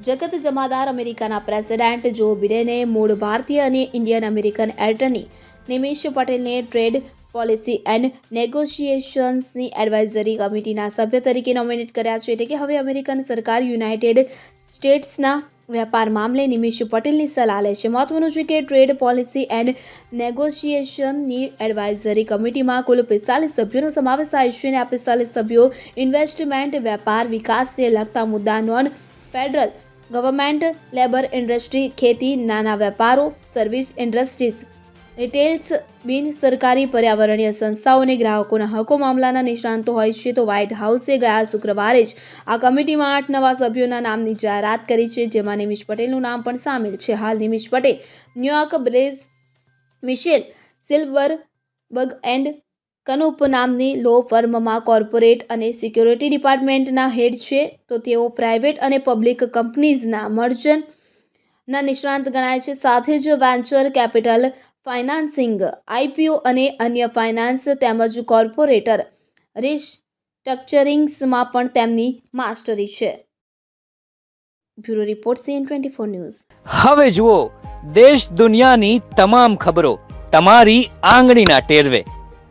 જગત જમાદાર અમેરિકાના પ્રેસિડેન્ટ જો બિડેને મૂળ ભારતીય અને ઇન્ડિયન અમેરિકન એટર્ની નિમિષ પટેલને ટ્રેડ પોલિસી એન્ડ નેગોશિએશન્સની એડવાઇઝરી કમિટીના સભ્ય તરીકે નોમિનેટ કર્યા છે એટલે કે હવે અમેરિકન સરકાર યુનાઇટેડ સ્ટેટ્સના વેપાર મામલે નિમિષ પટેલની સલાહ લે છે. મહત્વનું છે કે ટ્રેડ પોલિસી એન્ડ નેગોશિએશનની એડવાઇઝરી કમિટીમાં કુલ પિસ્તાલીસ સભ્યોનો સમાવેશ થાય છે અને આ પિસ્તાલીસ સભ્યો ઇન્વેસ્ટમેન્ટ, વેપાર વિકાસને લગતા મુદ્દા non federal government, labour industry, ખેતી, નાના વેપારો, સર્વિસ ઇન્ડસ્ટ્રીઝ. રિટેલ્સ બિન સરકારી પર્યાવરણીય સંસ્થાઓ અને ગ્રાહકોના હકો મામલાના નિષ્ણાંતો હોય છે તો વ્હાઇટ હાઉસે ગયા શુક્રવારે જ આ કમિટીમાં આઠ નવા સભ્યોના નામની જાહેરાત કરી છે, જેમાં નિમિષ પટેલનું નામ પણ સામેલ છે. હાલ નિમિષ પટેલ ન્યુયોર્ક બ્રેઝ મિશેલ, સિલ્વરબર્ગ એન્ડ કનુપ નામની લો ફર્મમાં કોર્પોરેટ અને સિક્યોરિટી ડિપાર્ટમેન્ટના હેડ છે. તો તેઓ પ્રાઇવેટ અને પબ્લિક કંપનીઝના મર્જનના નિષ્ણાંત ગણાય છે. સાથે જ વેન્ચર કેપિટલ ફાઇનાન્સિંગ આઈપીઓ અને અન્ય ફાઇનાન્સ તેમજ કોર્પોરેટર રિસ્ટ્રક્ચરિંગ્સમાં પણ તેમની માસ્ટરી છે. Bureau report CN twenty four news. હવે જુઓ, દેશ દુનિયાની તમામ ખબરો તમારી આંગળીના ટેરવે.